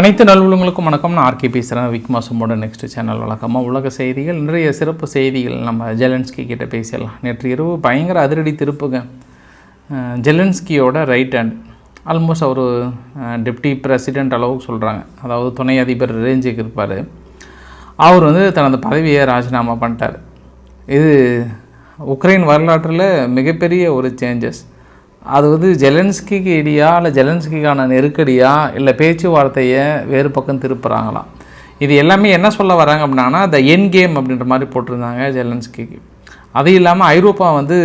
அனைத்து நல்வலுங்களுக்கும் வணக்கம். நான் ஆர்கே பேசுகிறேன் விக்மாசமோட நெக்ஸ்ட் சேனல் வழக்கமாக உலக செய்திகள் நிறைய சிறப்பு செய்திகள் நம்ம ஜெலன்ஸ்கி கிட்ட பேசிடலாம். நேற்று இரவு பயங்கர அதிரடி திருப்புங்க. ஜெலன்ஸ்கியோட ரைட் ஹேண்ட் ஆல்மோஸ்ட் அவர் டெப்டி பிரசிடென்ட் அளவுக்கு சொல்கிறாங்க அதாவது துணை அதிபர் ரேஞ்சுக்கு இருப்பார். அவர் வந்து தனது பதவியை ராஜினாமா பண்ணிட்டார். இது உக்ரைன் வரலாற்றில் மிகப்பெரிய ஒரு சேஞ்சஸ் அது வந்து ஜெலன்ஸ்கிக்கு இடியா இல்லை ஜெலன்ஸ்கிக்கான நெருக்கடியா இல்லை பேச்சுவார்த்தையை வேறு பக்கம் திருப்புறாங்களாம் இது எல்லாமே என்ன சொல்ல வராங்க அப்படின்னா த என் கேம் அப்படின்ற மாதிரி போட்டிருந்தாங்க ஜெலன்ஸ்கிக்கு. அது இல்லாமல் ஐரோப்பா வந்து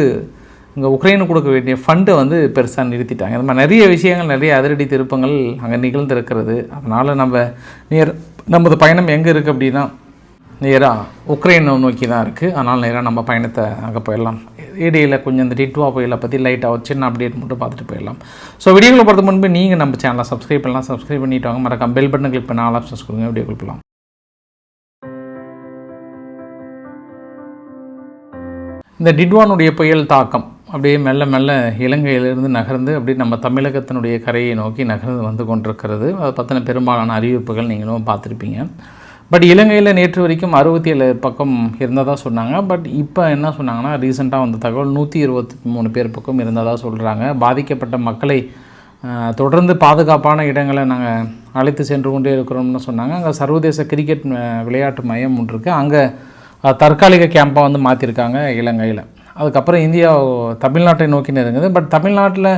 இங்கே உக்ரைனுக்கு கொடுக்க வேண்டிய ஃபண்டை வந்து பெருசாக நிறுத்திட்டாங்க. இந்த மாதிரி நிறைய விஷயங்கள் நிறைய அதிரடி திருப்பங்கள் அங்கே நிகழ்ந்திருக்கிறது. அதனால் நம்ம நேர் நமது பயணம் எங்கே இருக்குது அப்படின்னா நேராக உக்ரைனை நோக்கி தான் இருக்குது அதனால் நேராக நம்ம பயணத்தை அங்கே போயிடலாம். இடையில் கொஞ்சம் இந்த டிட்வா புயலை பற்றி லைட்டாக ஒரு சின்ன அப்டேட் மட்டும் பார்த்துட்டு போயிடலாம். ஸோ வீடியோவில் போகிறது முன்பு நீங்கள் நம்ம சேனலை சப்ஸ்கிரைப் பண்ணலாம். சப்ஸ்கிரைப் பண்ணிட்டு வாங்க. மறக்காம பெல் பட்டன் கிளிக் பண்ண ஆல் ஆப்ஷன்ஸ் கொடுங்க. வீடியோ போகலாம் இந்த டிட்வானுடைய புயல் தாக்கம் அப்படியே மெல்ல மெல்ல இலங்கையிலிருந்து நகர்ந்து அப்படியே நம்ம தமிழகத்தினுடைய கரையை நோக்கி நகர்ந்து வந்து கொண்டிருக்கிறது. அதை பற்றின பெரும்பாலான அறிவிப்புகள் நீங்களும் பார்த்துருப்பீங்க. பட் இலங்கையில் நேற்று வரைக்கும் அறுபத்தி ஏழு பக்கம் இருந்ததாக சொன்னாங்க. பட் இப்போ என்ன சொன்னாங்கன்னா ரீசெண்டாக வந்த தகவல் நூற்றி இருபத்தி மூணு பேர் பக்கம் இருந்ததாக சொல்கிறாங்க பாதிக்கப்பட்ட மக்களை தொடர்ந்து பாதுகாப்பான இடங்களை நாங்கள் அழைத்து சென்று கொண்டே இருக்கிறோம்னு சொன்னாங்க. அங்கே சர்வதேச கிரிக்கெட் விளையாட்டு மையம் ஒன்று இருக்குது அங்கே தற்காலிக கேம்பாக வந்து மாற்றிருக்காங்க இலங்கையில். அதுக்கப்புறம் இந்தியா தமிழ்நாட்டை நோக்கி நெருங்குது. பட் தமிழ்நாட்டில்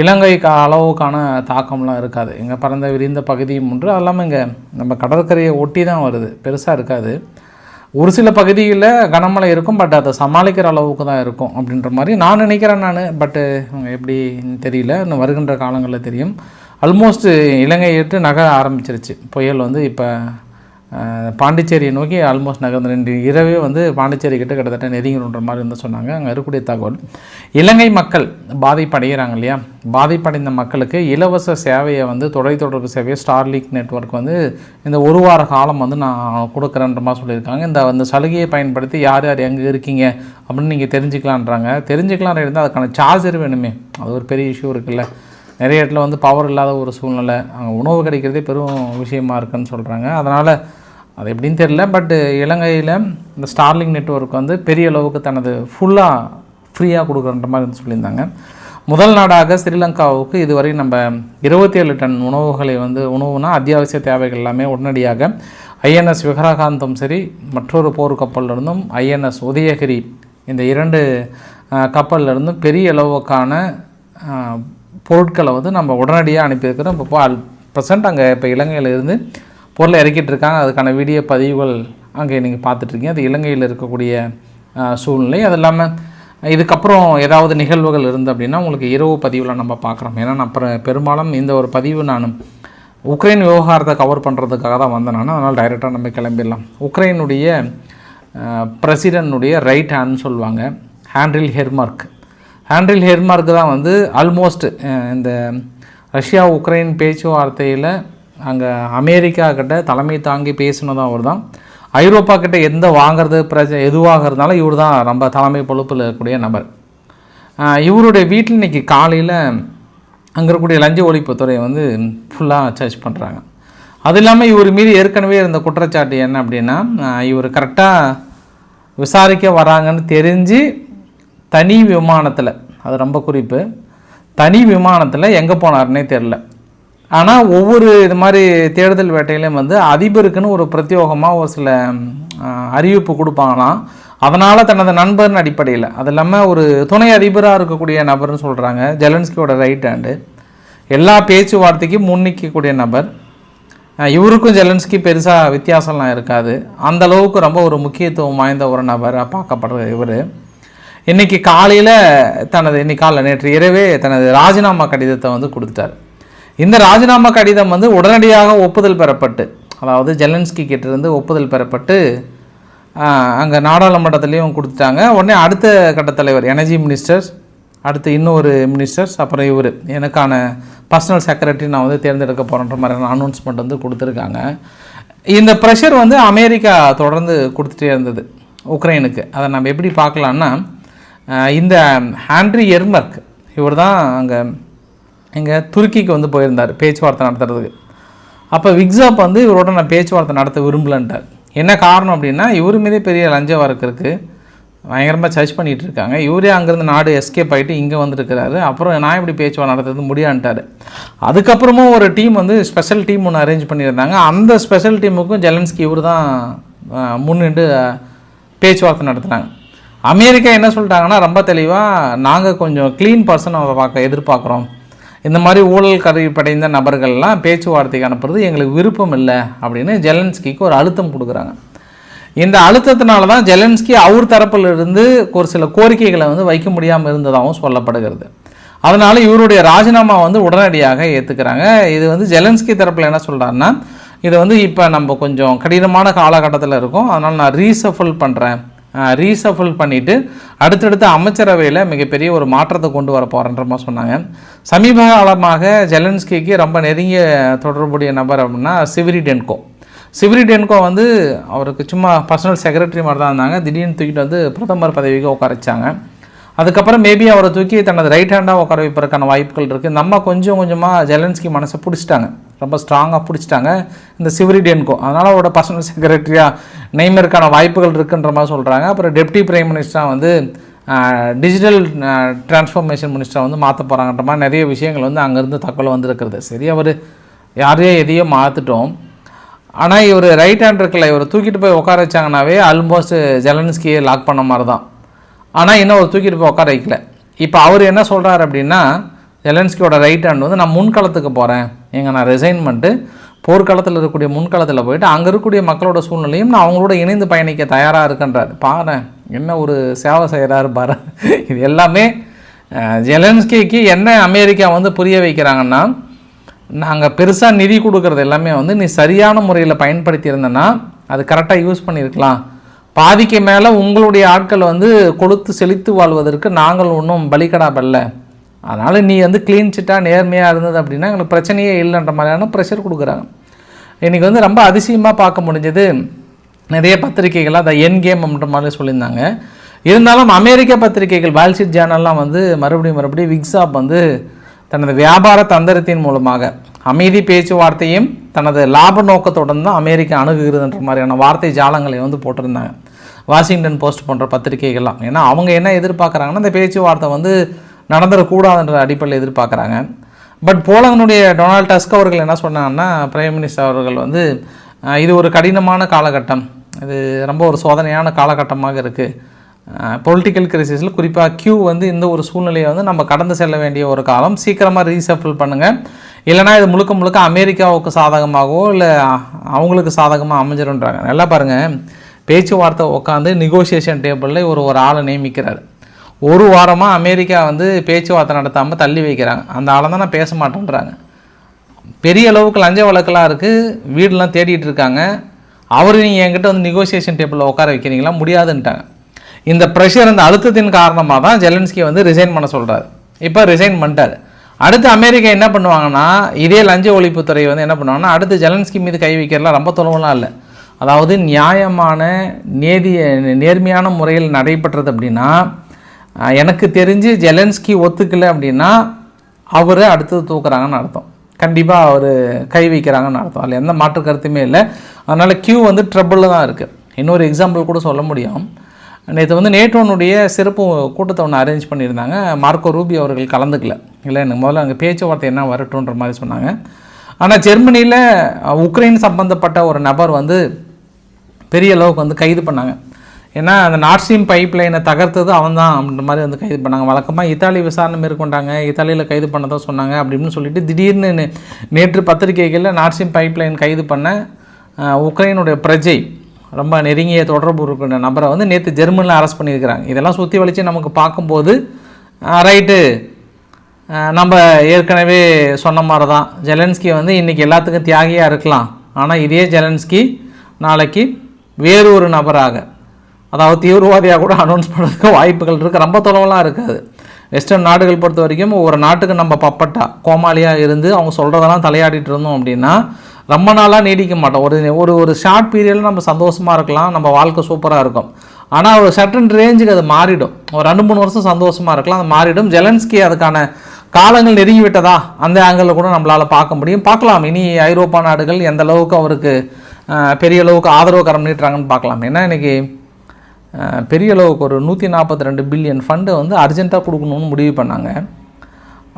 இலங்கை கா அளவுக்கான தாக்கம்லாம் இருக்காது. இங்கே பறந்த விரிந்த பகுதியும் ஒன்று. அது இல்லாமல் இங்கே நம்ம கடற்கரையை ஒட்டி தான் வருது. பெருசாக இருக்காது. ஒரு சில பகுதியில் கனமழை இருக்கும் பட் அதை சமாளிக்கிற அளவுக்கு தான் இருக்கும் அப்படின்ற மாதிரி நான் நினைக்கிறேன் நான். பட்டு எப்படின்னு தெரியல. இன்னும் வருகின்ற காலங்களில் தெரியும். ஆல்மோஸ்ட் இலங்கையை விட்டு நகர ஆரம்பிச்சிருச்சு. புயல் வந்து இப்போ பாண்டிச்சேரியை நோக்கி ஆல்மோஸ்ட் நகர்ந்து ரெண்டு இரவே வந்து பாண்டிச்சேரி கிட்ட கிட்டத்தட்ட நெருங்கிடுன்ற மாதிரி வந்து சொன்னாங்க. அங்கே இருக்கக்கூடிய தகவல் இலங்கை மக்கள் பாதிப்படைகிறாங்க இல்லையா? பாதிப்படைந்த மக்களுக்கு இலவச சேவையை வந்து தொலைத்தொடர்பு சேவையை ஸ்டார்லிங்க் நெட்வொர்க் வந்து இந்த ஒரு வார காலம் வந்து நான் கொடுக்குறேன்ற மாதிரி சொல்லியிருக்காங்க. இந்த அந்த சலுகையை பயன்படுத்தி யார் யார் எங்கே இருக்கீங்க அப்படின்னு நீங்கள் தெரிஞ்சுக்கலான்றாங்க தெரிஞ்சுக்கலாம் இருந்தால் அதுக்கான சார்ஜர் வேணுமே. அது ஒரு பெரிய இஷ்யூ இருக்குல்ல. நிறைய இடத்துல வந்து பவர் இல்லாத ஒரு சூழ்நிலை. அங்கே உணவு கிடைக்கிறதே பெரும் விஷயமா இருக்குன்னு சொல்கிறாங்க அதனால் அது எப்படின்னு தெரியல. பட்டு இலங்கையில் இந்த ஸ்டார்லிங் நெட்வொர்க் வந்து பெரிய அளவுக்கு தனது ஃபுல்லாக ஃப்ரீயாக கொடுக்குறன்ற மாதிரி வந்து சொல்லியிருந்தாங்க. முதல் நாடாக ஸ்ரீலங்காவுக்கு இதுவரை நம்ம இருபத்தி ஏழு டன் உணவுகளை வந்து உணவுனா அத்தியாவசிய தேவைகள் எல்லாமே உடனடியாக ஐஎன்எஸ் விகரகாந்தம் சரி மற்றொரு போர் கப்பல்ல இருந்தும் ஐஎன்எஸ் உதயகிரி இந்த இரண்டு அஹ், கப்பல்ல இருந்தும் பெரிய அளவுக்கான பொருட்களை வந்து நம்ம உடனடியாக அனுப்பியிருக்கிறோம். இப்போ அல் ப்ரெசண்ட் அங்கே இப்போ இலங்கையில் இருந்து பொருளை இறக்கிட்டு இருக்காங்க. அதுக்கான வீடியோ பதிவுகள் அங்கே நீங்கள் பார்த்துட்ருக்கீங்க அது இலங்கையில் இருக்கக்கூடிய சூழ்நிலை. அது இல்லாமல் இதுக்கப்புறம் ஏதாவது நிகழ்வுகள் இருந்து அப்படின்னா உங்களுக்கு இரவு பதிவில் நம்ம பார்க்குறோம். ஏன்னா நான் பெரும்பாலும் இந்த ஒரு பதிவு நான் உக்ரைன் விவகாரத்தை கவர் பண்ணுறதுக்காக தான் வந்தேன் நான். அதனால் டைரெக்டாக நம்ம கிளம்பிடலாம். உக்ரைனுடைய பிரசிடனுடைய ரைட் ஹேண்ட்னு சொல்லுவாங்க. ஹேண்ட்ரில் ஹெர்மார்க். ஆண்ட்ரில் ஹெர்மார்க் தான் வந்து ஆல்மோஸ்ட் இந்த ரஷ்யா உக்ரைன் பேச்சுவார்த்தையில் அங்கே அமெரிக்கா கிட்ட தலைமை தாங்கி பேசினதும் அவர் தான் ஐரோப்பா கிட்ட எந்த வாங்குறது பிரச்சனை எதுவாக இருந்தாலும் இவர் தான் ரொம்ப தலைமை பொறுப்பில் இருக்கக்கூடிய நபர். இவருடைய வீட்டில் இன்னைக்கு காலையில் அங்கே இருக்கக்கூடிய லஞ்ச ஒழிப்புத்துறையை வந்து ஃபுல்லாக சர்ச் பண்ணுறாங்க அது இல்லாமல் இவர் மீது ஏற்கனவே இருந்த குற்றச்சாட்டு என்ன அப்படின்னா இவர் கரெக்டாக விசாரிக்க வராங்கன்னு தெரிஞ்சு தனி விமானத்தில் அது ரொம்ப குறிப்பு. தனி விமானத்தில் எங்கே போனாருன்னே தெரில ஆனால் ஒவ்வொரு இது மாதிரி தேடுதல் வேட்டையிலையும் வந்து அதிபருக்குன்னு ஒரு பிரத்யோகமாக ஒரு சில அறிவிப்பு கொடுப்பாங்களாம். அதனால் தனது நண்பர்னு அடிப்படையில். அது இல்லாமல் ஒரு துணை அதிபராக இருக்கக்கூடிய நபர்னு சொல்கிறாங்க ஜெலன்ஸ்கியோட ரைட் ஹேண்டு எல்லா பேச்சுவார்த்தைக்கும் முன்னிக்கக்கூடிய நபர். இவருக்கும் ஜெலன்ஸ்கி பெருசாக வித்தியாசம்லாம் இருக்காது. அந்த அளவுக்கு ரொம்ப ஒரு முக்கியத்துவம் வாய்ந்த ஒரு நபராக பார்க்கப்படுற இவர். இன்னைக்கு காலையில் தனது இன்னைக்கு காலைல நேற்று இரவே தனது ராஜினாமா கடிதத்தை வந்து கொடுத்துட்டார். இந்த ராஜினாமா கடிதம் வந்து உடனடியாக ஒப்புதல் பெறப்பட்டு அதாவது ஜெலன்ஸ்கி கிட்டேருந்து ஒப்புதல் பெறப்பட்டு அங்கே நாடாளுமன்றத்துலேயும் கொடுத்துட்டாங்க. உடனே அடுத்த கட்ட தலைவர் எனர்ஜி மினிஸ்டர்ஸ் அடுத்து இன்னொரு மினிஸ்டர்ஸ் அப்புறம் இவர். எனக்கான பர்சனல் செக்ரட்டரி நான் வந்து தேர்ந்தெடுக்க போகிறேன்ற மாதிரியான அனௌன்ஸ்மெண்ட் வந்து கொடுத்துருக்காங்க. இந்த ப்ரெஷர் வந்து அமெரிக்கா தொடர்ந்து கொடுத்துட்டே இருந்தது உக்ரைனுக்கு. அதை நம்ம எப்படி பார்க்கலான்னா இந்த ஹாண்ட்ரி எர்மர்க் இவர் தான் அங்கே இங்கே துருக்கிக்கு வந்து போயிருந்தார் பேச்சுவார்த்தை நடத்துறதுக்கு. அப்போ விக்ஸாப் வந்து இவரோட நான் பேச்சுவார்த்தை நடத்த விரும்பலன்ட்டார். என்ன காரணம் அப்படின்னா இவர் மீதே பெரிய லஞ்ச வழக்கு இருக்குது பயங்கரமாக சர்ச் பண்ணிகிட்டு இருக்காங்க. இவரே அங்கேருந்து நாடு எஸ்கேப் ஆகிட்டு இங்கே வந்துருக்கிறாரு அப்புறம் நான் எப்படி பேச்சுவார்த்தை நடத்துறது முடியான்ட்டார். அதுக்கப்புறமும் ஒரு டீம் வந்து ஸ்பெஷல் டீம் ஒன்று அரேஞ்ச் பண்ணியிருந்தாங்க. அந்த ஸ்பெஷல் டீமுக்கும் ஜெலன்ஸ்கி இவர் தான் முன்னின்று பேச்சுவார்த்தை நடத்துனாங்க. அமெரிக்கா என்ன சொல்லிட்டாங்கன்னா ரொம்ப தெளிவாக நாங்கள் கொஞ்சம் க்ளீன் பர்சன் பார்க்க எதிர்பார்க்குறோம். இந்த மாதிரி ஊழல் கருவி படைந்த நபர்கள்லாம் பேச்சுவார்த்தைக்கு அனுப்புறது எங்களுக்கு விருப்பம் இல்லை அப்படின்னு ஜெலன்ஸ்கிக்கு ஒரு அழுத்தம் கொடுக்குறாங்க. இந்த அழுத்தத்தினால தான் ஜெலன்ஸ்கி அவர் தரப்பில் இருந்து ஒரு சில கோரிக்கைகளை வந்து வைக்க முடியாமல் இருந்ததாகவும் சொல்லப்படுகிறது. அதனால் இவருடைய ராஜினாமா வந்து உடனடியாக ஏற்றுக்கிறாங்க இது வந்து ஜெலன்ஸ்கி தரப்பில் என்ன சொல்கிறாருன்னா இது வந்து இப்போ நம்ம கொஞ்சம் கடினமான காலகட்டத்தில் இருக்கோம். அதனால் நான் ரீசஃபல் பண்ணுறேன் ரீசஃபல் பண்ணிவிட்டு அடுத்தடுத்த அமைச்சரவையில் மிகப்பெரிய ஒரு மாற்றத்தை கொண்டு வர போகிறன்ற மாதிரி சொன்னாங்க. சமீப காலமாக ஜெலன்ஸ்கிக்கு ரொம்ப நெருங்கிய தொடர்புடைய நபர் அப்படின்னா சிவரி டென்கோ. சிவரி டென்கோ வந்து அவருக்கு சும்மா பர்சனல் செக்ரட்டரி மாதிரி தான் இருந்தாங்க. திடீர்னு தூக்கிட்டு வந்து பிரதமர் பதவிக்கு உட்கார வச்சாங்க. அதுக்கப்புறம் மேபி அவரை தூக்கி தனது ரைட் ஹேண்டாக உட்கார வைப்பதற்கான வாய்ப்புகள் இருக்குது நம்ம கொஞ்சம் கொஞ்சமாக ஜெலன்ஸ்கி மனசை பிடிச்சிட்டாங்க. ரொம்ப ஸ்ட்ராங்காக பிடிச்சிட்டாங்க. இந்த சிவரிடியன்கோ அதனால் அவரோட பர்சனல் செக்ரட்டரியாக நெய்மருக்கான வாய்ப்புகள் இருக்குன்ற மாதிரி சொல்கிறாங்க அப்புறம் டெப்டி பிரைம் மினிஸ்டராக வந்து டிஜிட்டல் டிரான்ஸ்ஃபர்மேஷன் மினிஸ்டராக வந்து மாற்ற போகிறாங்கன்ற மாதிரி நிறைய விஷயங்கள் வந்து அங்கேருந்து தகவல் வந்திருக்கிறது. சரி அவர் யாரையோ எதையோ மாற்றிட்டோம் ஆனால் இவர் ரைட் ஹேண்ட் இருக்குல்ல இவர் தூக்கிட்டு போய் உட்கார வச்சாங்கனாவே ஆல்மோஸ்ட் ஜெலன்ஸ்கியை லாக் பண்ண மாதிரி தான் ஆனால் இன்னும் ஒரு தூக்கிட்டு போய் உட்கார வைக்கல. இப்போ அவர் என்ன சொல்கிறார் அப்படின்னா ஜெலன்ஸ்கியோட ரைட் ஹேண்ட் வந்து நான் முன்களத்துக்கு போகிறேன் எங்கே நான் ரிசைன் பண்ணிட்டு போர்க்களத்தில் இருக்கக்கூடிய முன்களத்தில் போயிட்டு அங்கே இருக்கக்கூடிய மக்களோட சூழ்நிலையும் நான் அவங்களோட இணைந்து பயணிக்க தயாராக இருக்கன்றார். பாரு என்ன ஒரு சேவை செய்கிறாரு பாரு. இது எல்லாமே ஜெலன்ஸ்கிக்கு என்ன அமெரிக்கா வந்து புரிய வைக்கிறாங்கன்னா நாங்கள் பெருசாக நிதி கொடுக்குறது எல்லாமே வந்து நீ சரியான முறையில் பயன்படுத்தியிருந்தேன்னா அது கரெக்டாக யூஸ் பண்ணியிருக்கலாம் பாதிக்கு மேலே உங்களுடைய ஆட்கள் வந்து கொளுத்து செழித்து வாழ்வதற்கு நாங்கள் ஒன்றும் பலிக்கடாபல்ல அதனால் நீ வந்து க்ளீன் சிட்டாக நேர்மையாக இருந்தது அப்படின்னா எங்களுக்கு பிரச்சனையே இல்லைன்ற மாதிரியான ப்ரெஷர் கொடுக்குறாங்க. இன்றைக்கி வந்து ரொம்ப அதிசயமாக பார்க்க முடிஞ்சது. நிறைய பத்திரிகைகள்லாம் அந்த என் கேம் அப்படின்ற மாதிரி சொல்லியிருந்தாங்க. இருந்தாலும் அமெரிக்க பத்திரிகைகள் வால்ஸ்ட்ரீட் ஜேர்னல்லாம் வந்து மறுபடியும் மறுபடியும் விக்ஸாப் வந்து தனது வியாபார தந்திரத்தின் மூலமாக அமைதி பேச்சுவார்த்தையும் தனது லாப நோக்கத்துடன் தான் அமெரிக்கா அணுகுகிறதுன்ற மாதிரியான வார்த்தை ஜாலங்களை வந்து போட்டிருந்தாங்க. வாஷிங்டன் போஸ்ட் போன்ற பத்திரிகைகள்லாம். ஏன்னா அவங்க என்ன எதிர்பார்க்குறாங்கன்னா இந்த பேச்சுவார்த்தை வந்து நடந்துடக்கூடாதுன்ற அடிப்படையில் எதிர்பார்க்குறாங்க. பட் போலந்தனுடைய டொனால்ட் டஸ்க் அவர்கள் என்ன சொன்னாங்கன்னா பிரைம் மினிஸ்டர் அவர்கள் வந்து இது ஒரு கடினமான காலகட்டம். இது ரொம்ப ஒரு சோதனையான காலகட்டமாக இருக்குது பொலிட்டிக்கல் கிரைசிஸில் குறிப்பாக கியூ வந்து இந்த ஒரு சூழ்நிலையை வந்து நம்ம கடந்து செல்ல வேண்டிய ஒரு காலம். சீக்கிரமாக ரீசஃபில் பண்ணுங்கள் இல்லைனா இது முழுக்க முழுக்க அமெரிக்காவுக்கு சாதகமாகவோ இல்லை அவங்களுக்கு சாதகமாக அமைஞ்சிருன்றாங்க நல்லா பாருங்கள் பேச்சுவார்த்தை உட்காந்து நெகோசியேஷன் டேபிளில் ஒரு ஒரு ஆளை நியமிக்கிறார். ஒரு வாரமாக அமெரிக்கா வந்து பேச்சுவார்த்தை நடத்தாமல் தள்ளி வைக்கிறாங்க. அந்த ஆளை தான் நான் பேச மாட்டேன்றாங்க. பெரிய அளவுக்கு லஞ்ச வழக்கெல்லாம் இருக்குது வீடெலாம் தேடிட்டு இருக்காங்க. அவர் நீங்கள் என்கிட்ட வந்து நெகோசியேஷன் டேபிளில் உட்கார வைக்கிறீங்களா? முடியாதுன்ட்டாங்க. இந்த ப்ரெஷர் இந்த அழுத்தத்தின் காரணமாக தான் ஜெலன்ஸ்கி வந்து ரிசைன் பண்ண சொல்கிறார் இப்போ ரிசைன் பண்ணிட்டார். அடுத்து அமெரிக்கா என்ன பண்ணுவாங்கன்னா இதே லஞ்ச ஒழிப்புத்துறை வந்து என்ன பண்ணுவாங்கன்னா அடுத்து ஜெலன்ஸ்கி மீது கை வைக்கிறதுலாம் ரொம்ப தொலைவெலாம் இல்லை. அதாவது நியாயமான நேதிய நேர்மையான முறையில் நடைபெற்றது அப்படின்னா எனக்கு தெரிஞ்சு ஜெலன்ஸ்கி ஒத்துக்கலை அப்படின்னா அவரை அடுத்தது தூக்குறாங்கன்னு அர்த்தம். கண்டிப்பாக அவர் கை வைக்கிறாங்கன்னு அர்த்தம். அதில் எந்த மாற்று கருத்துமே இல்லை. அதனால் கியூ வந்து ட்ரபிளில் தான் இருக்குது இன்னொரு எக்ஸாம்பிள் கூட சொல்ல முடியும். நேற்று வந்து நேட்டோனுடைய சிறப்பு கூட்டத்தை ஒன்று அரேஞ்ச் பண்ணியிருந்தாங்க. மார்க்கோ ரூபி அவர்கள் கலந்துக்கல. இல்லை எனக்கு முதல்ல அங்கே பேச்சுவார்த்தை என்ன வரட்டுன்ற மாதிரி சொன்னாங்க. ஆனால் ஜெர்மனியில் உக்ரைன் சம்மந்தப்பட்ட ஒரு நபர் வந்து பெரிய அளவுக்கு வந்து கைது பண்ணாங்க. ஏன்னா அந்த நார்சியம் பைப் லைனை தகர்த்தது அவன் தான் அப்படின்ற மாதிரி வந்து கைது பண்ணாங்க. வழக்கமாக இத்தாலி விசாரணை மேற்கொண்டாங்க. இத்தாலியில் கைது பண்ணதான் சொன்னாங்க அப்படின்னு சொல்லிட்டு திடீர்னு நேற்று பத்திரிகைகளில் நார்சியம் பைப் லைன் கைது பண்ண உக்ரைனுடைய பிரஜை ரொம்ப நெருங்கிய தொடர்பு இருக்கிற நபரை வந்து நேற்று ஜெர்மனியில் அரெஸ்ட் பண்ணியிருக்கிறாங்க. இதெல்லாம் சுற்றி வலித்து நமக்கு பார்க்கும்போது ரைட்டு. நம்ம ஏற்கனவே சொன்ன மாதிரி தான் ஜெலன்ஸ்கி வந்து இன்றைக்கி எல்லாத்துக்கும் தியாகியாக இருக்கலாம். ஆனால் இதே ஜெலன்ஸ்கி நாளைக்கு வேறு ஒரு நபராக அதாவது தீவிரவாதியாக கூட அனௌன்ஸ் பண்ணுறதுக்கு வாய்ப்புகள் இருக்குது ரொம்ப தொலைவெல்லாம் இருக்காது. வெஸ்டர்ன் நாடுகள் பொறுத்த வரைக்கும் ஒரு நாட்டுக்கு நம்ம பப்பட்டா கோமாளியாக இருந்து அவங்க சொல்கிறதெல்லாம் தலையாடிட்டு இருந்தோம் அப்படின்னா ரொம்ப நாளாக நீடிக்க மாட்டோம். ஒரு ஒரு ஒரு ஷார்ட் பீரியடில் நம்ம சந்தோஷமாக இருக்கலாம். நம்ம வாழ்க்கை சூப்பராக இருக்கும். ஆனால் ஒரு சட்டன் ரேஞ்சுக்கு அது மாறிடும். ஒரு ரெண்டு மூணு வருஷம் சந்தோஷமாக இருக்கலாம். அது மாறிடும். ஜெலன்ஸ்கி அதுக்கான காலங்கள் நெருங்கி விட்டதா அந்த ஆங்கிளில் கூட நம்மளால் பார்க்க முடியும். பார்க்கலாம். இனி ஐரோப்பா நாடுகள் எந்த அளவுக்கு அவருக்கு பெரிய அளவுக்கு ஆதரவு கரம் நீட்டுறாங்கன்னு பார்க்கலாம். ஏன்னா இன்றைக்கி பெரிய அளவுக்கு ஒரு நூற்றி நாற்பத்தி ரெண்டு பில்லியன் ஃபண்டை வந்து அர்ஜென்ட்டாக கொடுக்கணும்னு முடிவு பண்ணாங்க.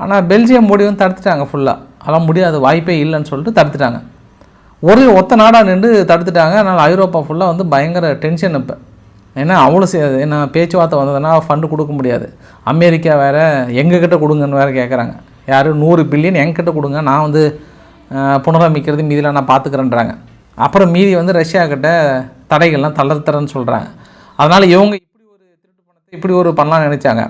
ஆனால் பெல்ஜியம் மோடி வந்து தடுத்துட்டாங்க ஃபுல்லாக அதெல்லாம் முடியாது வாய்ப்பே இல்லைன்னு சொல்லிட்டு தடுத்துட்டாங்க. ஒரு ஒத்த நாடாக நின்று தடுத்துட்டாங்க. அதனால் ஐரோப்பா ஃபுல்லாக வந்து பயங்கர டென்ஷன் இப்போ. ஏன்னா அவ்வளோ சே என்ன பேச்சுவார்த்தை வந்ததுன்னா ஃபண்டு கொடுக்க முடியாது. அமெரிக்கா வேறு எங்ககிட்ட கொடுங்கன்னு வேறு கேட்குறாங்க யார்? நூறு பில்லியன் எங்ககிட்ட கொடுங்க. நான் வந்து புனரமைக்கிறது மீதிலாம் நான் பார்த்துக்கிறேன்றாங்க அப்புறம் மீதி வந்து ரஷ்யா கிட்ட தடைகள்லாம் தளர்த்துறேன்னு சொல்கிறாங்க அதனால் இவங்க இப்படி ஒரு திருட்டு பணத்தை இப்படி ஒரு பண்ணலாம்னு நினச்சாங்க.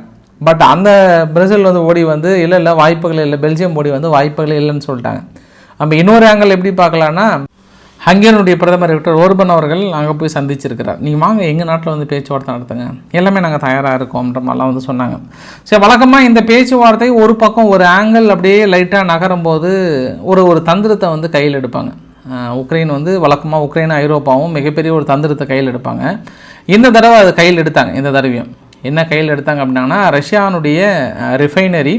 பட் அந்த பிரேசில் வந்து ஓடி வந்து இல்லை இல்லை வாய்ப்புகள் இல்லை பெல்ஜியம் ஓடி வந்து வாய்ப்புகள் இல்லைன்னு சொல்லிட்டாங்க. நம்ம இன்னொரு ஆங்கிள் எப்படி பார்க்கலான்னா ஹங்கேரியனுடைய பிரதமர் விக்டர் ஓர்பன் அவர்கள் அங்கே போய் சந்திச்சிருக்கிறார். நீங்கள் வாங்க எங்கள் நாட்டில் வந்து பேச்சுவார்த்தை நடத்துங்க. எல்லாமே நாங்கள் தயாராக இருக்கோம்ன்ற மாதிரிலாம் வந்து சொன்னாங்க. சரி வழக்கமாக இந்த பேச்சுவார்த்தை ஒரு பக்கம் ஒரு ஆங்கிள் அப்படியே லைட்டாக நகரும் போது ஒரு ஒரு தந்திரத்தை வந்து கையில் எடுப்பாங்க. உக்ரைன் வந்து வழக்கமாக உக்ரைன் ஐரோப்பாவும் மிகப்பெரிய ஒரு தந்திரத்தை கையில் எடுப்பாங்க. இந்த தடவை அது கையில் எடுத்தாங்க இந்த தடவையும். என்ன கையில் எடுத்தாங்க அப்படின்னா ரஷ்யானுடைய ரிஃபைனரி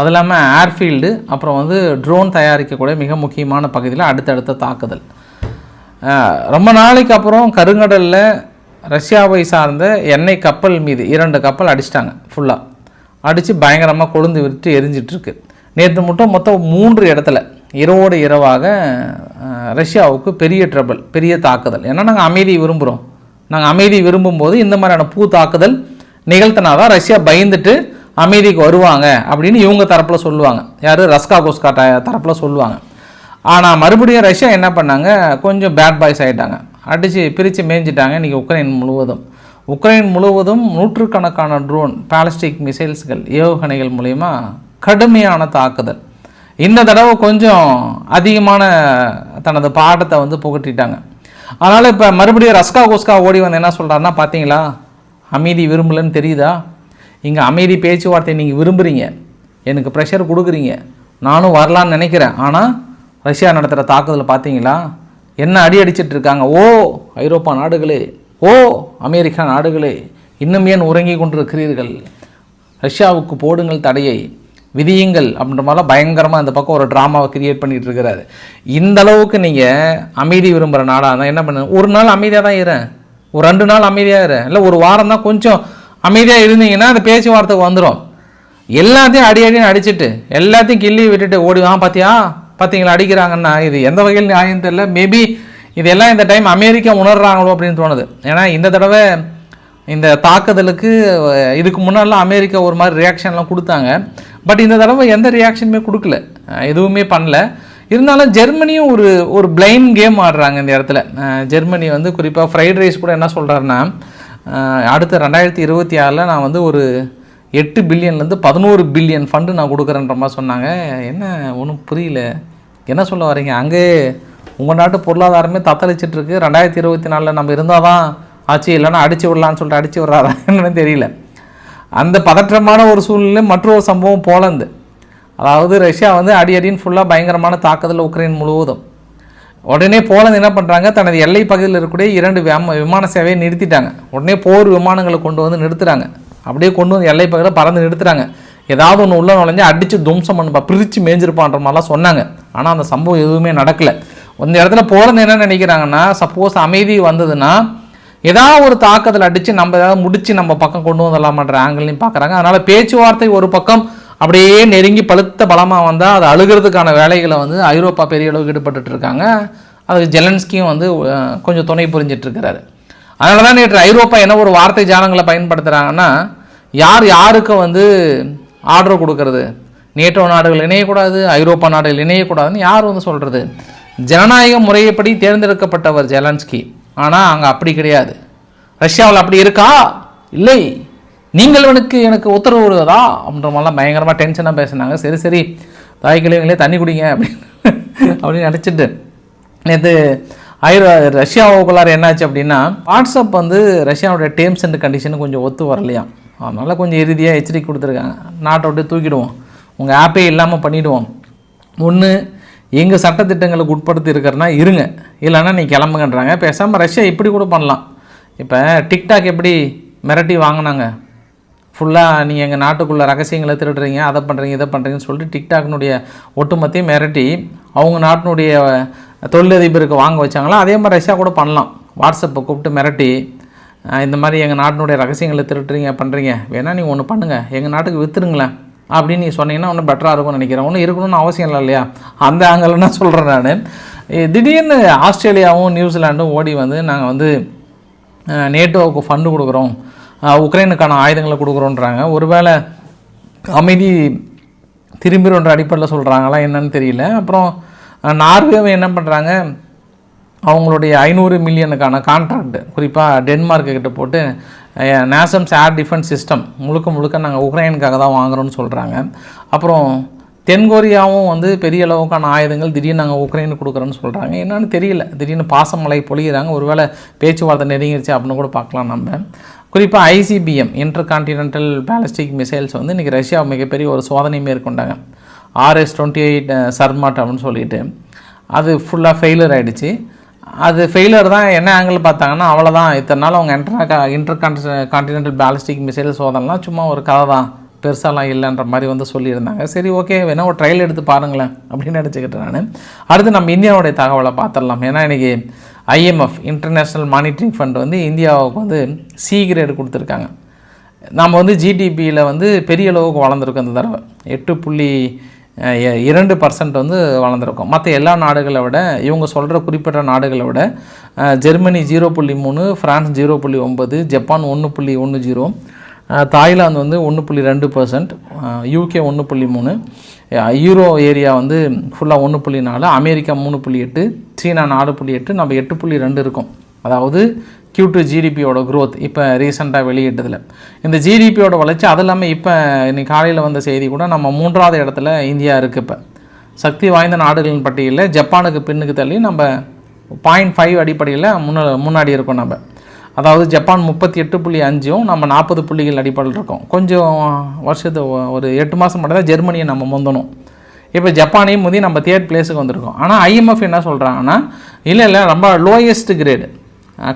அது இல்லாமல் ஏர்ஃபீல்டு அப்புறம் வந்து ட்ரோன் தயாரிக்கக்கூடிய மிக முக்கியமான பகுதியில் அடுத்தடுத்த தாக்குதல். ரொம்ப நாளைக்கு அப்புறம் கருங்கடலில் ரஷ்யாவை சார்ந்த எண்ணெய் கப்பல் மீது இரண்டு கப்பல் அடிச்சிட்டாங்க ஃபுல்லாக அடித்து பயங்கரமாக கொழுந்து விட்டு எரிஞ்சிட்ருக்கு நேற்று மட்டும் மொத்தம் மூன்று இடத்துல இரவோடு இரவாக ரஷ்யாவுக்கு பெரிய ட்ரபிள் பெரிய தாக்குதல். ஏன்னா நாங்கள் அமைதி விரும்புகிறோம் நாங்கள் அமைதி விரும்பும்போது இந்த மாதிரியான பூ தாக்குதல் நிகழ்த்தினாதான் ரஷ்யா பயந்துட்டு அமைதிக்கு வருவாங்க அப்படின்னு இவங்க தரப்பில் சொல்லுவாங்க. யார்? ரஸ்கா கோஸ்கா தரப்பில் சொல்லுவாங்க. ஆனால் மறுபடியும் ரஷ்யா என்ன பண்ணாங்க? கொஞ்சம் பேட் பாய்ஸ் ஆகிட்டாங்க அடித்து பிரித்து மேய்ஞ்சிட்டாங்க இன்றைக்கி உக்ரைன் முழுவதும். உக்ரைன் முழுவதும் நூற்றுக்கணக்கான ட்ரோன் பாலிஸ்டிக் மிசைல்ஸ்கள் ஏவுகணைகள் மூலயமா கடுமையான தாக்குதல். இந்த தடவை கொஞ்சம் அதிகமான தனது பாடத்தை வந்து புகட்டிட்டாங்க. அதனால் இப்போ மறுபடியும் ரஸ்கா கோஸ்கா ஓடி வந்து என்ன சொல்கிறாருன்னா பார்த்தீங்களா அமைதி விரும்பலன்னு தெரியுதா? இங்கே அமைதி பேச்சுவார்த்தை நீங்கள் விரும்புகிறீங்க எனக்கு ப்ரெஷர் கொடுக்குறீங்க. நானும் வரலான்னு நினைக்கிறேன். ஆனால் ரஷ்யா நடத்துகிற தாக்குதல் பார்த்தீங்களா என்ன அடி அடிச்சிட்டு இருக்காங்க? ஓ ஐரோப்பா நாடுகளே. ஓ அமெரிக்கா நாடுகளே. இன்னும் ஏன் உறங்கி கொண்டிருக்கிறீர்கள்? ரஷ்யாவுக்கு போடுங்கள் தடையை. விதியுங்கள் அப்படின்ற மாதிரிலாம் பயங்கரமாக இந்த பக்கம் ஒரு ட்ராமாவை கிரியேட் பண்ணிகிட்டு இருக்கிறாரு. இந்த அளவுக்கு நீங்கள் அமைதி விரும்புகிற நாடாக இருந்தால் என்ன பண்ணு ஒரு நாள் அமைதியாக தான் இருறேன் ஒரு ரெண்டு நாள் அமைதியாக இரு. இல்லை ஒரு வாரம் தான் கொஞ்சம் அமைதியாக இருந்தீங்கன்னா அந்த பேச்சுவார்த்தைக்கு வந்துடும் எல்லாத்தையும் அடி அடின்னு அடிச்சிட்டு எல்லாத்தையும் கிள்ளி விட்டுட்டு ஓடி வா பார்த்தியா பார்த்தீங்களா அடிக்கிறாங்கன்னா இது எந்த வகையில் நியாயம் தெரியல. மேபி இதெல்லாம் இந்த டைம் அமெரிக்கா உணர்றாங்களோ அப்படின்னு தோணுது. ஏன்னா இந்த தடவை இந்த தாக்குதலுக்கு இதுக்கு முன்னாடிலாம் அமெரிக்கா ஒரு மாதிரி ரியாக்ஷன்லாம் கொடுத்தாங்க. பட் இந்த தடவை எந்த ரியாக்ஷனுமே கொடுக்கல. எதுவுமே பண்ணல. இருந்தாலும் ஜெர்மனியும் ஒரு ஒரு பிளைம் கேம் ஆடுறாங்க இந்த இடத்துல. ஜெர்மனி வந்து குறிப்பாக ஃப்ரைட் ரைஸ் கூட என்ன சொல்கிறாருன்னா அடுத்த ரெண்டாயிரத்தி இருபத்தி ஆறில் நான் வந்து ஒரு எட்டு பில்லியன்லேருந்து பதினோரு பில்லியன் ஃபண்டு நான் கொடுக்குறேன்ற மாதிரி சொன்னாங்க. என்ன ஒன்றும் புரியல. என்ன சொல்ல வரீங்க அங்கே உங்கள் நாட்டு பொருளாதாரமே தத்தளிச்சிட்ருக்கு ரெண்டாயிரத்தி இருபத்தி நாலில் நம்ம இருந்தால் தான் ஆச்சு இல்லைன்னா அடிச்சு விடலான்னு சொல்லிட்டு அடிச்சு விட்றாரா என்னன்னு தெரியல. அந்த பதற்றமான ஒரு சூழ்நிலை மற்றொரு சம்பவம் போலந்து. அதாவது ரஷ்யா வந்து அடி அடின்னு ஃபுல்லாக பயங்கரமான தாக்குதல் உக்ரைன் முழுவதும். உடனே போலந்து என்ன பண்ணுறாங்க தனது எல்லை பகுதியில் இருக்கக்கூடிய இரண்டு விமான சேவையை நிறுத்திட்டாங்க. உடனே போர் விமானங்களை கொண்டு வந்து நிறுத்துறாங்க. அப்படியே கொண்டு வந்து எல்லை பகுதியில் பறந்து நிறுத்துறாங்க. ஏதாவது ஒன்று உள்ள நுழைஞ்சு அடித்து தும்சம் பண்ணுப்பா பிரித்து மேய்ஞ்சிருப்பான்ற மாதிரிலாம் சொன்னாங்க. ஆனால் அந்த சம்பவம் எதுவுமே நடக்கலை. இந்த இடத்துல போலந்து என்ன நினைக்கிறாங்கன்னா சப்போஸ் அமைதி வந்ததுன்னா ஏதாவது ஒரு தாக்கத்தில் அடித்து நம்ம ஏதாவது முடித்து நம்ம பக்கம் கொண்டு வந்துடலாமன்ற ஆங்கிள்லையும் பார்க்குறாங்க அதனால் பேச்சுவார்த்தை ஒரு பக்கம் அப்படியே நெருங்கி பழுத்த பலமாக வந்தால் அது அழுகிறதுக்கான வேலைகளை வந்து ஐரோப்பா பெரிய அளவுக்கு ஈடுபட்டுட்டு இருக்காங்க. அதுக்கு ஜெலன்ஸ்கியும் வந்து கொஞ்சம் துணை புரிஞ்சிட்ருக்கிறாரு அதனால தான் நேற்று ஐரோப்பா என்ன ஒரு வார்த்தை ஜாலங்களை பயன்படுத்துகிறாங்கன்னா யார் யாருக்கு வந்து ஆர்டர் கொடுக்கறது? நேட்டோ நாடுகள் இணையக்கூடாது ஐரோப்பா நாடுகள் இணையக்கூடாதுன்னு யார் வந்து சொல்கிறது ஜனநாயக முறையப்படி தேர்ந்தெடுக்கப்பட்டவர் ஜெலன்ஸ்கி. ஆனால் அங்கே அப்படி கிடையாது. ரஷ்யாவில் அப்படி இருக்கா? இல்லை. நீங்கள் எனக்கு எனக்கு உத்தரவு விடுவதா? அப்படின்ற மாதிரிலாம் பயங்கரமாக டென்ஷனாக பேசினாங்க. சரி சரி தாய்க்கிழவங்களே தண்ணி குடிங்க அப்படின்னு அப்படின்னு நினச்சிட்டு நேற்று ஐரோ ரஷ்யாவுக்குள்ளார என்னாச்சு அப்படின்னா வாட்ஸ்அப் வந்து ரஷ்யாவோட டேர்ம்ஸ் அண்ட் கண்டிஷன் கொஞ்சம் ஒத்து வரலையா? அதனால் கொஞ்சம் இறுதியாக எச்சரிக்கை கொடுத்துருக்காங்க. நாட்டை விட்டு தூக்கிடுவோம். உங்கள் ஆப்பே இல்லாமல் பண்ணிவிடுவோம் ஒன்று எங்கள் சட்டத்திட்டங்களுக்கு உட்படுத்தி இருக்கிறனா இருங்க. இல்லைன்னா நீ கிளம்புங்கன்றாங்க. பேசாமல் ரஷ்யா இப்படி கூட பண்ணலாம். இப்போ டிக்டாக் எப்படி மிரட்டி வாங்கினாங்க? ஃபுல்லாக நீங்கள் எங்கள் நாட்டுக்குள்ள ரகசியங்களை திருடுறீங்க அதை பண்ணுறீங்க இதை பண்ணுறீங்கன்னு சொல்லிட்டு டிக்டாக்னுடைய ஒட்டுமொத்தையும் மிரட்டி அவங்க நாட்டினுடைய தொழிலதிபருக்கு வாங்க வச்சாங்களா? அதே மாதிரி ரஷ்யா கூட பண்ணலாம். வாட்ஸ்அப்பை கூப்பிட்டு மிரட்டி இந்த மாதிரி எங்கள் நாட்டினுடைய ரகசியங்களை திருட்டுறீங்க பண்ணுறீங்க வேணால் நீங்கள் ஒன்று பண்ணுங்கள் எங்கள் நாட்டுக்கு விற்றுருங்களேன் அப்படின்னு நீ சொன்னீங்கன்னா ஒன்றும் பெட்டராக இருக்கும்னு நினைக்கிறேன். ஒன்றும் இருக்கணும்னு அவசியம் இல்லை இல்லையா? அந்த ஆங்கிள் தான் சொல்கிறேன் நான். திடீர்னு ஆஸ்திரேலியாவும் நியூசிலாண்டும் ஓடி வந்து நாங்கள் வந்து நேட்டோவுக்கு ஃபண்டு கொடுக்குறோம். உக்ரைனுக்கான ஆயுதங்களை கொடுக்குறோன்றாங்க. ஒருவேளை அமைதி திரும்பிடுன்ற அடிப்படையில் சொல்கிறாங்களா என்னன்னு தெரியல. அப்புறம் நார்வேவை என்ன பண்ணுறாங்க அவங்களுடைய ஐநூறு மில்லியனுக்கான கான்ட்ராக்ட் குறிப்பாக டென்மார்க்கு கிட்ட போட்டு நேசம்ஸ் ஏர் டிஃபென்ஸ் சிஸ்டம். முழுக்க முழுக்க நாங்கள் உக்ரைனுக்காக தான் வாங்குறோம்னு சொல்கிறாங்க அப்புறம் தென்கொரியாவும் வந்து பெரிய அளவுக்கான ஆயுதங்கள் திடீர்னு நாங்கள் உக்ரைனுக்கு கொடுக்குறோன்னு சொல்கிறாங்க என்னென்னு தெரியல. திடீர்னு பாசமலை பொழிகிறாங்க ஒருவேளை பேச்சுவார்த்தை நெருங்கிருச்சு அப்படின்னு கூட பார்க்கலாம் நம்ம. குறிப்பாக ICBM intercontinental ballistic missiles வந்து இன்றைக்கி ரஷ்யா மிகப்பெரிய ஒரு சோதனை மேற்கொண்டாங்க. ஆர்எஸ் டுவெண்ட்டி எயிட் சர்மாட் அப்படின்னு சொல்லிட்டு. அது ஃபுல்லாக ஃபெயிலியர் ஆகிடுச்சு அது ஃபெயிலியர் தான். என்ன ஆங்கிள் பார்த்தாங்கன்னா அவ்வளோதான் இத்தனை நாள் அவங்க என்ட்ரா இன்டர் கான்டினென்டல் பேலிஸ்டிக் மிசைல் சோதனைலாம் சும்மா ஒரு கதை தான். பெருசாலாம் இல்லைன்ற மாதிரி வந்து சொல்லியிருந்தாங்க. சரி ஓகே வேணா ஒரு ட்ரையல் எடுத்து பாருங்களேன் அப்படின்னு நினச்சிக்கிட்டேன் நான். அடுத்து நம்ம இந்தியாவுடைய தகவலை பார்த்துடலாம். ஏன்னா இன்றைக்கி ஐஎம்எஃப் இன்டர்நேஷ்னல் மானிட்டரிங் ஃபண்ட் வந்து இந்தியாவுக்கு வந்து சி கிரேடு கொடுத்துருக்காங்க. நம்ம வந்து ஜிடிபியில் வந்து பெரிய அளவுக்கு வளர்ந்துருக்கோம் இந்த தடவை. எட்டு புள்ளி இரண்டு பர்சன்ட் வந்து வளர்ந்துருக்கும். மற்ற எல்லா நாடுகளை விட இவங்க சொல்கிற குறிப்பிட்ட நாடுகளை விட ஜெர்மனி ஜீரோ புள்ளி மூணு ஃப்ரான்ஸ் ஜீரோ புள்ளி ஒம்பது ஜப்பான் ஒன்று புள்ளி ஒன்று ஜீரோ தாய்லாந்து வந்து ஒன்று புள்ளி ரெண்டு பர்சன்ட் யூகே ஒன்று புள்ளி மூணு யூரோ ஏரியா வந்து ஃபுல்லாக ஒன்று புள்ளி நாலு அமெரிக்கா மூணு புள்ளி எட்டு சீனா நாலு புள்ளி எட்டு நம்ம எட்டு புள்ளி ரெண்டு இருக்கும். அதாவது கியூ டு ஜிடிபியோட க்ரோத் இப்போ ரீசெண்டாக வெளியிட்டதில். இந்த ஜிடிபியோட வளர்ச்சி அது இல்லாமல் இப்போ இன்னைக்கு காலையில் வந்த செய்தி கூட நம்ம மூன்றாவது இடத்துல இந்தியா இருக்குது இப்போ. சக்தி வாய்ந்த நாடுகளின் பட்டியலில் ஜப்பானுக்கு பின்னுக்கு தள்ளி நம்ம பாயிண்ட் ஃபைவ் அடிப்படையில் முன்ன முன்னாடி இருக்கோம் நம்ம. அதாவது ஜப்பான் முப்பத்தி எட்டு புள்ளி அஞ்சும் நம்ம நாற்பது புள்ளிகள் அடிப்படையில் இருக்கோம். கொஞ்சம் வருஷத்து ஒரு எட்டு மாதம் மட்டும் தான் ஜெர்மனியை நம்ம முந்தணும். இப்போ ஜப்பானையும் முந்தி நம்ம தேர்ட் பிளேஸுக்கு வந்திருக்கோம். ஆனால் ஐஎம்எஃப் என்ன சொல்கிறாங்கன்னா இல்லை இல்லை ரொம்ப லோயஸ்ட் கிரேடு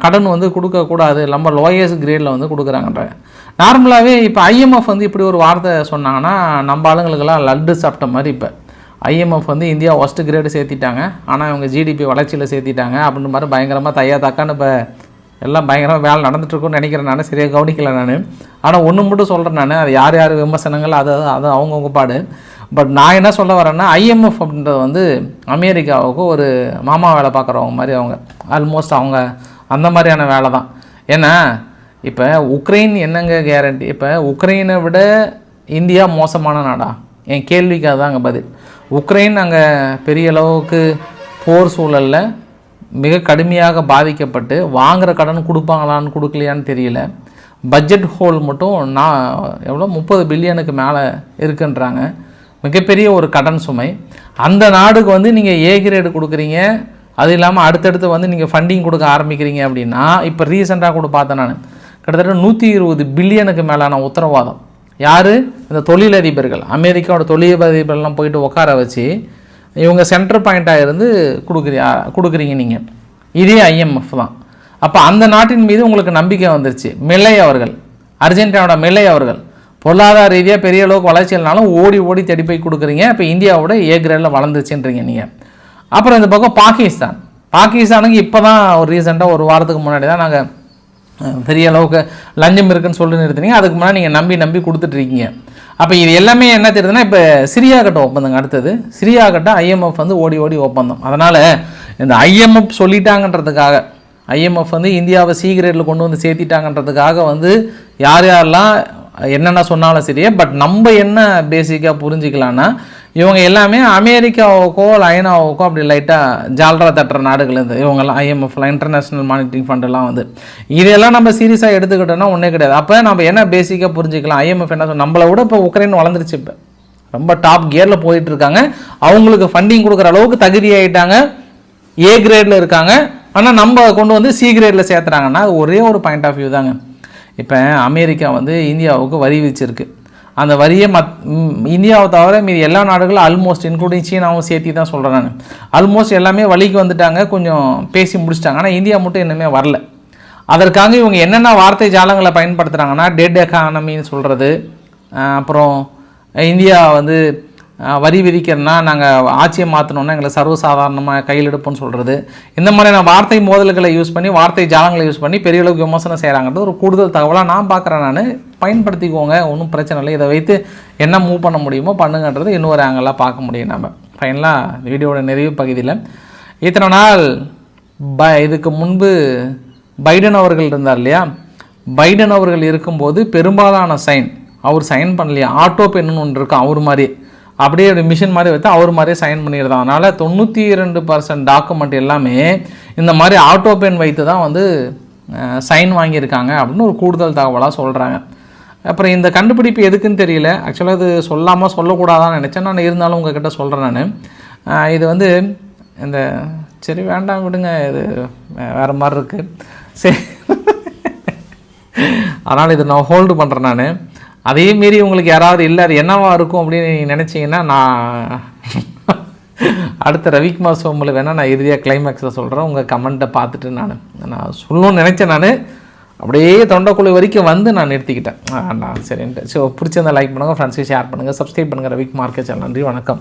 கடன் வந்து கொடுக்கக்கூடாது ரொம்ப லோயஸ்ட் கிரேடில் வந்து கொடுக்குறாங்கன்றாங்க நார்மலாகவே இப்போ ஐஎம்எஃப் வந்து இப்படி ஒரு வார்த்தை சொன்னாங்கன்னா நம்ம ஆளுங்களுக்கெல்லாம் லட்டு சாப்பிட்ட மாதிரி இப்போ. ஐஎம்எஃப் வந்து இந்தியா ஒஸ்ட் கிரேடு சேர்த்திட்டாங்க. ஆனால் இவங்க ஜிடிபி வளர்ச்சியில் சேர்த்திட்டாங்க. அப்படின்ற மாதிரி பயங்கரமாக தையா தக்கான்னு இப்போ எல்லாம் பயங்கரமாக வேலை நடந்துட்டுருக்குன்னு நினைக்கிறேன் நான். சரியாக கவனிக்கல நான். ஆனால் ஒன்று மட்டும் சொல்கிறேன் நான். அது யார் யார் விமர்சனங்கள் அது அது அவங்கவுங்க பாடு. பட் நான் என்ன சொல்ல வரேன்னா ஐஎம்எஃப் அப்படின்றது வந்து அமெரிக்காவுக்கு ஒரு மாமா வேலை பார்க்குறவங்க மாதிரி அவங்க. ஆல்மோஸ்ட் அவங்க அந்த மாதிரியான வேலை தான் ஏன்னா இப்போ உக்ரைன் என்னங்க கேரண்டி இப்போ உக்ரைனை விட இந்தியா மோசமான நாடா? என் கேள்விக்கு அதுதாங்க பதில். உக்ரைன் அங்கே பெரிய அளவுக்கு போர் சூழலில் மிக கடுமையாக பாதிக்கப்பட்டு வாங்குகிற கடன் கொடுப்பாங்களான்னு கொடுக்கலையான்னு தெரியல. பட்ஜெட் ஹோல் மட்டும் நான் எவ்வளோ முப்பது பில்லியனுக்கு மேலே இருக்குன்றாங்க. மிகப்பெரிய ஒரு கடன் சுமை. அந்த நாடுக்கு வந்து நீங்கள் ஏ கிரேடு கொடுக்குறீங்க. அது இல்லாமல் அடுத்தடுத்து வந்து நீங்கள் ஃபண்டிங் கொடுக்க ஆரம்பிக்கிறீங்க அப்படின்னா இப்போ ரீசெண்டாக கூட பார்த்தேன் நான். கிட்டத்தட்ட நூற்றி இருபது பில்லியனுக்கு மேலான உத்தரவாதம். யார்? இந்த தொழிலதிபர்கள். அமெரிக்காவோட தொழிலதிபர்கள்லாம் போயிட்டு உட்கார வச்சு இவங்க சென்டர் பாயிண்ட்டாக இருந்து கொடுக்குறியா கொடுக்குறீங்க நீங்கள் இதே ஐஎம்எஃப் தான். அப்போ அந்த நாட்டின் மீது உங்களுக்கு நம்பிக்கை வந்துருச்சு. மில்லை அவர்கள் அர்ஜென்டினாவோட மில்லை அவர்கள் பொருளாதார ரீதியாக பெரிய அளவுக்கு வளர்ச்சி இல்லைனாலும் ஓடி ஓடி தேடி போய் கொடுக்குறீங்க. இப்போ இந்தியாவோட ஏ கிரேடில் வளர்ந்துச்சுன்றீங்க நீங்கள் அப்புறம் இந்த பக்கம் பாகிஸ்தான். பாகிஸ்தானுக்கு இப்போ தான் ஒரு ரீசெண்டாக ஒரு வாரத்துக்கு முன்னாடி தான் நாங்கள் பெரிய அளவுக்கு லஞ்சம் இருக்குன்னு சொல்லி நிறுத்துனீங்க. அதுக்கு முன்னாடி நீங்கள் நம்பி நம்பி கொடுத்துட்ருக்கீங்க. அப்போ இது எல்லாமே என்ன தெரியுதுன்னா இப்போ சிரியா கட்ட ஒப்பந்தங்க அடுத்தது. சிரியா கட்ட ஐஎம்எஃப் வந்து ஓடி ஓடி ஒப்பந்தம். அதனால் இந்த ஐஎம்எஃப் சொல்லிட்டாங்கன்றதுக்காக ஐஎம்எஃப் வந்து இந்தியாவை சீக்கிரட்டில் கொண்டு வந்து சேர்த்திட்டாங்கன்றதுக்காக வந்து யார் யாரெல்லாம் என்னென்ன சொன்னாலும் சரியே பட் நம்ம என்ன பேசிக்காக புரிஞ்சிக்கலான்னா இவங்க எல்லாமே அமெரிக்காவுக்கோ ஐநாவுக்கோ அப்படி லைட்டாக ஜால்ரா தட்டுற நாடுகள் இருந்து இவங்கெல்லாம் ஐஎம்எஃப்லாம் இன்டர்நேஷ்னல் மானிட்டரிங் ஃபண்டெல்லாம் வந்து. இதெல்லாம் நம்ம சீரியஸாக எடுத்துக்கிட்டோம்னா ஒன்றே கிடையாது. அப்போ நம்ம என்ன பேசிக்காக புரிஞ்சுக்கலாம்? ஐஎம்எஃப் என்ன சொல் நம்மளை விட இப்போ உக்ரைன் வளர்ந்துருச்சு இப்போ. ரொம்ப டாப் கியரில் போயிட்டு இருக்காங்க. அவங்களுக்கு ஃபண்டிங் கொடுக்குற அளவுக்கு தகுதி ஆகிட்டாங்க ஏ கிரேடில் இருக்காங்க. ஆனால் நம்ம கொண்டு வந்து சி கிரேடில் சேர்த்துறாங்கன்னா ஒரே ஒரு பாயிண்ட் ஆஃப் வியூ தாங்க. இப்போ அமெரிக்கா வந்து இந்தியாவுக்கு வரி விதிச்சிருக்கு. அந்த வரியை மத் இந்தியாவை தவிர மீதி எல்லா நாடுகளும் ஆல்மோஸ்ட் இன்க்ளூடிங் சீனாவும் சேர்த்தி தான் சொல்கிறேன் நான். ஆல்மோஸ்ட் எல்லாமே வழிக்கு வந்துட்டாங்க கொஞ்சம் பேசி முடிச்சிட்டாங்க. ஆனால் இந்தியா மட்டும் இன்னுமே வரல. அதற்காக இவங்க என்னென்ன வார்த்தை ஜாலங்களை பயன்படுத்துகிறாங்கன்னா டெட் எக்கானமின்னு சொல்கிறது அப்புறம் இந்தியா வந்து வரி விதிக்கிறனா நாங்கள் ஆட்சியை மாற்றணுன்னா எங்களை சர்வசாதாரணமாக கையில் எடுப்போம்னு சொல்கிறது இந்த மாதிரியான வார்த்தை மோதல்களை யூஸ் பண்ணி வார்த்தை ஜாலங்களை யூஸ் பண்ணி பெரிய அளவுக்கு விமர்சனம் செய்கிறாங்கிறது ஒரு கூடுதல் தகவலாக நான் பார்க்குறேன் நான். பயன்படுத்திக்கோங்க ஒன்றும் பிரச்சனை இல்லை. இதை வைத்து என்ன மூவ் பண்ண முடியுமோ பண்ணுங்கன்றது இன்னொரு ஆங்கிளாக பார்க்க முடியும் நம்ம ஃபைனலாக இந்த வீடியோட நிறைவு பகுதியில். இத்தனை நாள் ப இதுக்கு முன்பு பைடன் அவர்கள் இருந்தார் இல்லையா? பைடன் அவர்கள் இருக்கும்போது பெரும்பாலான சைன் அவர் சைன் பண்ணலையா. ஆட்டோ பெண்ணுன்னு ஒன்று இருக்கும் அவர் மாதிரி அப்படியே ஒரு மிஷின் மாதிரி வைத்து அவர் மாதிரியே சைன் பண்ணிடுதான். அதனால் தொண்ணூற்றி இரண்டு பர்சன்ட் டாக்குமெண்ட் எல்லாமே இந்த மாதிரி ஆட்டோ பென் வைத்து தான் வந்து சைன் வாங்கியிருக்காங்க அப்படின்னு ஒரு கூடுதல் தகவலாக சொல்கிறாங்க அப்புறம் இந்த கண்டுபிடிப்பு எதுக்குன்னு தெரியல. ஆக்சுவலாக இது சொல்லாமல் சொல்லக்கூடாதான்னு நினச்சேன். நான் இருந்தாலும் உங்ககிட்ட சொல்கிறேன் நான். இது வந்து இந்த சரி வேண்டாம் விடுங்க. இது வே- வேற மாதிரி இருக்குது சரி. அதனால் இது நான் ஹோல்டு பண்ணுறேன் நான். அதே மீறி உங்களுக்கு யாராவது இல்லை அது என்னவா இருக்கும் அப்படின்னு நீங்கள் நினச்சிங்கன்னா நான் அடுத்த ரவிக்குமார் சோமில் வேணால் நான் இறுதியாக கிளைமேக்ஸில் சொல்கிறேன் உங்கள் கமெண்ட்டை பார்த்துட்டு நான் நான் சொல்லணும்னு நினச்சேன் நான். அப்படியே தொண்டைக்குழு வரைக்கும் வந்து நான் நிறுத்திக்கிட்டேன். ஆ, நான் சரின்ட்டு. ஸோ பிடிச்சிருந்தா லைக் பண்ணுங்கள் ஃப்ரெண்ட்ஸையும் ஷேர் பண்ணுங்கள் சப்ஸ்கிரைப் பண்ணுங்கள் ரவிக்குமார் சேனல் நன்றி வணக்கம்.